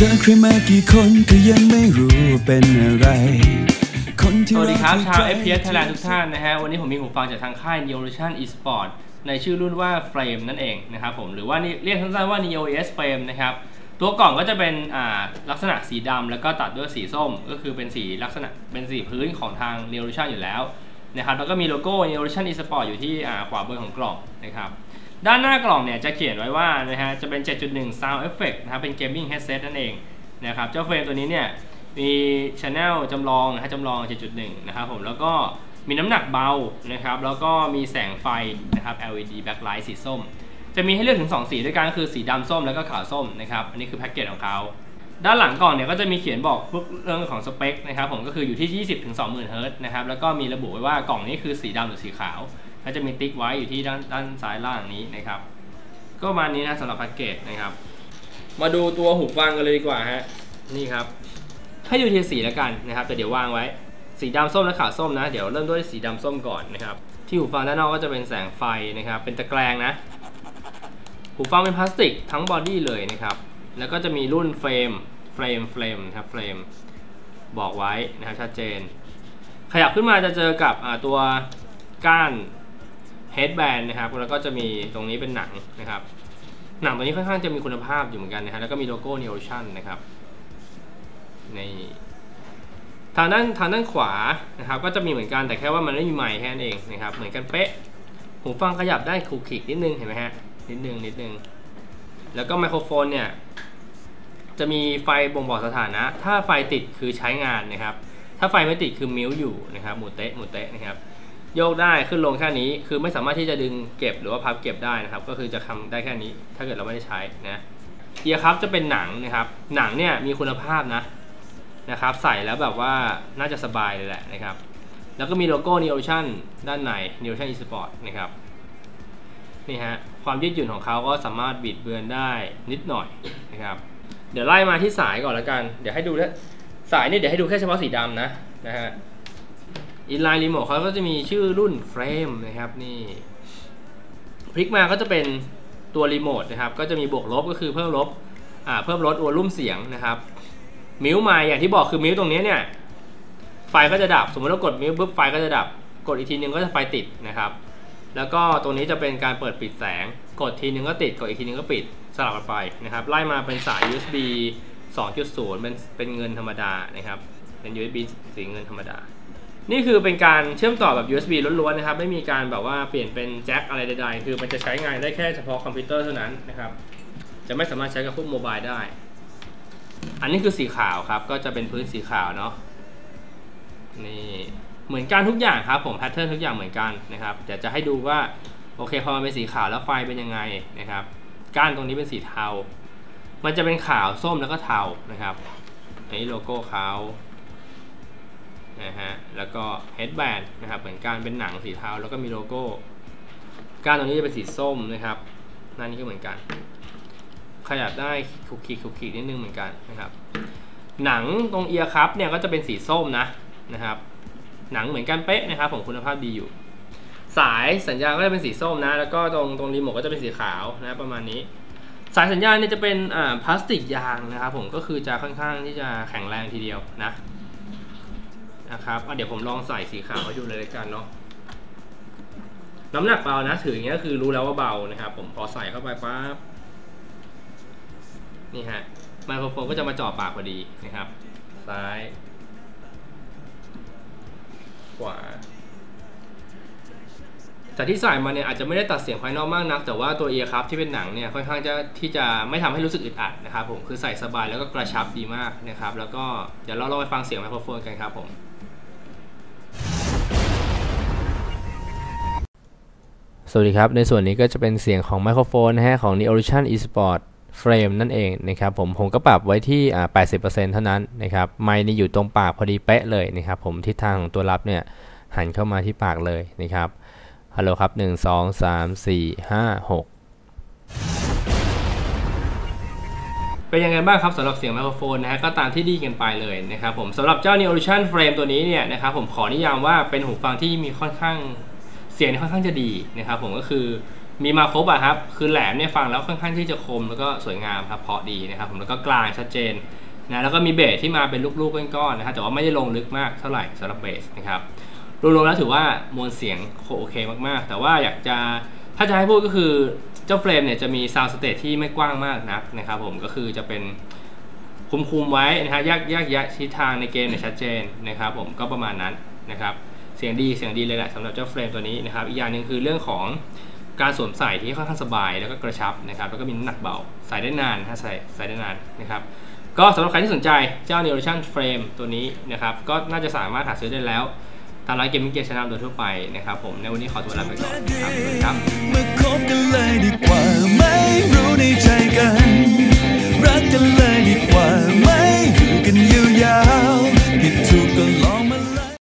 เจอใครมากี่คนก็ยังไม่รู้เป็นอะไรคนที่สวัสดีครับเรชาวใจ FPS Thailand ทุกท่านนะฮะ วันนี้ผมมีหูฟังจากทางค่าย Neolution Esport ในชื่อรุ่นว่า Frame นั่นเองนะครับผม หรือว่านี่เรียกสั้นๆว่า Neo ES Frame นะครับ ตัวกล่องก็จะเป็นอ่าลักษณะสีดำแล้วก็ตัดด้วยสีส้ม ก็คือเป็นสีลักษณะเป็นสีพื้นของทาง Neolution อยู่แล้วนะครับ แล้วก็มีโลโก้ Neolution Esport อยู่ที่อ่าขวาบนของกล่องนะครับ ด้านหน้ากล่องเนี่ยจะเขียนไว้ว่านะฮะจะเป็น 7.1 Sound Effect นะครับเป็น Gaming Headset นั่นเองนะครับเจ้าเฟรมตัวนี้เนี่ยมีช anel จำลองนะฮะจำลอง 7.1 นะครับผมแล้วก็มีน้ำหนักเบานะครับแล้วก็มีแสงไฟนะครับ LED backlight สีส้ม จะมีให้เลือกถึง 2 สีด้วยกันก็คือสีดำส้มแล้วก็ขาวส้มนะครับอันนี้คือแพ็กเกจของเขาด้านหลังกล่องเนี่ยก็จะมีเขียนบอกเรื่องของสเปคนะครับผมก็คืออยู่ที่ 20-20,000เฮิรตนะครับแล้วก็มีระบุไว้ว่ากล่องนี้คือสีดำหรือสีขาว ก็จะมีติ๊กไว้อยู่ที่ด้านด้านซ้ายล่างนี้นะครับ ก็ประมาณนี้นะสำหรับแพ็กเกจนะครับ มาดูตัวหูฟังกันเลยดีกว่าฮะนี่ครับ ให้ดูทีสีแล้วกันนะครับ แต่เดี๋ยววางไว้ สีดำส้มและขาวส้มนะ เดี๋ยวเริ่มด้วยสีดำส้มก่อนนะครับ ที่หูฟังด้านนอกก็จะเป็นแสงไฟนะครับ เป็นตะแกรงนะ หูฟังเป็นพลาสติกทั้งบอดี้เลยนะครับ แล้วก็จะมีรุ่นเฟรม เฟรม เฟรมครับ เฟรม บอกไว้นะครับชัดเจน ขยับขึ้นมาจะเจอกับตัวก้าน headband นะครับแล้วก็จะมีตรงนี้เป็นหนังนะครับ หนังตัวนี้ค่อนข้างจะมีคุณภาพอยู่เหมือนกันนะฮะแล้วก็มีโลโก้ Neocean นะครับในทางด้านทางด้านขวานะครับก็จะมีเหมือนกันแต่แค่ว่ามันไม่มีไมค์แค่นั้นเองนะครับเหมือนกันเป๊ะหูฟังขยับได้คลุกคลิกนิดนึงเห็นไหมฮะนิดนึงนิดนึงแล้วก็ไมโครโฟนเนี่ยจะมีไฟบ่งบอกสถานะ ถ้าไฟติดคือใช้งานนะครับ ถ้าไฟไม่ติดคือมิวอยู่นะครับหมุนเตะหมุนเตะนะครับ โยกได้ขึ้นลงแค่นี้ คือไม่สามารถที่จะดึงเก็บหรือว่าพับเก็บได้นะครับ ก็คือจะทำได้แค่นี้ ถ้าเกิดเราไม่ได้ใช้นะเอียครับจะเป็นหนังนะครับ หนังเนี่ยมีคุณภาพนะนะครับ ใส่แล้วแบบว่าน่าจะสบายเลยแหละนะครับ แล้วก็มีโลโก้ Neocean ด้านใน Neocean Esport นะครับนี่ฮะความยืดหยุ่นของเขาก็สามารถบิดเบือนได้นิดหน่อยนะครับ เดี๋ยวไล่มาที่สายก่อนแล้วกัน เดี๋ยวให้ดูสายนี่เดี๋ยวให้ดูแค่เฉพาะสีดำนะนะฮะ อินไลน์รีโมทเขาก็จะมีชื่อรุ่นเฟรมนะครับนี่พลิกมาก็จะเป็นตัวรีโมทนะครับก็จะมีบวกลบก็คือเพิ่มลบอ่าเพิ่มลดวอลลุ่มเสียงนะครับ มิวมาอย่างที่บอกคือมิวตรงนี้เนี่ยไฟก็จะดับ สมมติเรากดมิวปุ๊บไฟก็จะดับ กดอีกทีนึงก็จะไฟติดนะครับ แล้วก็ตรงนี้จะเป็นการเปิดปิดแสง กดทีนึงก็ติด กดอีกทีนึงก็ปิดสลับกันไปนะครับ ไล่มาเป็นสาย USB 2.0 เป็นเป็นเงินธรรมดานะครับ เป็น USB สีเงินธรรมดา นี่คือเป็นการเชื่อมต่อแบบ USB ล้วนๆนะครับ ไม่มีการแบบว่าเปลี่ยนเป็นแจ็คอะไรใดๆ คือมันจะใช้งานได้แค่เฉพาะคอมพิวเตอร์เท่านั้นนะครับ จะไม่สามารถใช้กับพวกโมบายได้ อันนี้คือสีขาวครับ ก็จะเป็นพื้นสีขาวเนาะ นี่ เหมือนกันทุกอย่างครับ ผมแพทเทิร์นทุกอย่างเหมือนกันนะครับ เดี๋ยวจะให้ดูว่าโอเคพอมันเป็นสีขาวแล้วไฟเป็นยังไงนะครับ ก้านตรงนี้เป็นสีเทา มันจะเป็นขาวส้มแล้วก็เทานะครับ อันนี้โลโก้เขา นะฮะ แล้วก็ headband นะครับ เหมือนกันเป็นหนังสีเทาแล้วก็มีโลโก้ ก้านตรงนี้จะเป็นสีส้มนะครับ หน้านี้ก็เหมือนกัน ขยับได้คุกคีคุกคีนิดนึงเหมือนกันนะครับ หนังตรงเอียร์คัพเนี่ยก็จะเป็นสีส้มนะนะครับ หนังเหมือนกันเป๊ะนะครับผมคุณภาพดีอยู่ สายสัญญาณก็จะเป็นสีส้มนะ แล้วก็ตรงตรงรีโมทก็จะเป็นสีขาวนะประมาณนี้สายสัญญาณเนี่ยจะเป็นพลาสติกยางนะครับผมก็คือจะค่อนข้างที่จะแข็งแรงทีเดียวนะ นะครับเดี๋ยวผมลองใส่สีขาวให้ดูเลยละกันเนาะน้ำหนักเบานะถืออย่างเงี้ยคือรู้แล้วว่าเบานะครับ ผมพอใส่เข้าไปปั๊บนี่ฮะไมโครโฟนก็จะมาจ่อปากพอดีนะครับ ซ้าย ขวาแต่ที่ใส่มาเนี่ยอาจจะไม่ได้ตัดเสียงภายนอกมากนัก แต่ว่าตัวเอียครับที่เป็นหนังเนี่ยค่อนข้างจะที่จะไม่ทำให้รู้สึกอึดอัดนะครับผมคือใส่สบายแล้วก็กระชับดีมากนะครับ แล้วก็เดี๋ยวเราลองไปฟังเสียงไมโครโฟนกันครับผม สวัสดีครับ ในส่วนนี้ก็จะเป็นเสียงของไมโครโฟนนะฮะของ Neolution Esport Frame นั่นเองนะครับผมผมก็ปรับไว้ที่อ่า80%เท่านั้นนะครับไมค์นี่อยู่ตรงปากพอดีเป๊ะเลยนะครับผมทิศทางของตัวรับเนี่ยหันเข้ามาที่ปากเลยนะครับฮัลโหลครับ 1 2 3 4 5 6เป็นยังไงบ้างครับสำหรับเสียงไมโครโฟนนะฮะก็ตามที่ดีกันไปเลยนะครับผมสำหรับเจ้า Neolution Frame ตัวนี้เนี่ยนะครับผมขอนิยามว่าเป็นหูฟังที่มีค่อนข้าง เสียงค่อนข้างจะดีนะครับผมก็คือมีมาครบอะครับ คือแหลมเนี่ยฟังแล้วค่อนข้างที่จะคมแล้วก็สวยงามครับเพาะดีนะครับผมแล้วก็กลางชัดเจนนะแล้วก็มีเบสที่มาเป็นลูกๆก้อนๆนะครับแต่ว่าไม่ได้ลงลึกมากเท่าไหร่สำหรับเบสนะครับรวมๆแล้วถือว่ามวลเสียงโอเคมากๆ แต่ว่าอยากจะถ้าจะให้พูดก็คือเจ้าเฟรมเนี่ยจะมีซาวด์สเตจที่ไม่กว้างมากนักนะครับผมก็คือจะเป็นคุมคุมๆไว้นะฮะแยกแยกแยะทิศทางในเกมเนี่ยชัดเจนนะครับผมก็ประมาณนั้นนะครับ เสียงดีเสียงดีเลยแหละสำหรับเจ้าเฟรมตัวนี้นะครับอีกอย่างหนึ่งคือเรื่องของการสวมใส่ที่ค่อนข้างสบายแล้วก็กระชับนะครับแล้วก็มีน้ำหนักเบาใส่ได้นานถ้าใส่ใส่ได้นานนะครับก็สำหรับใครที่สนใจเจ้า n e r a t i o n Frame ตัวนี้นะครับก็น่าจะสามารถหาซื้อได้แล้ว ตามร้านเกมมิ่งเกียร์ชั้นนำโดยทั่วไปนะครับผมในวันนี้ขอตัวลาไปก่อนครับสวัสดีครับ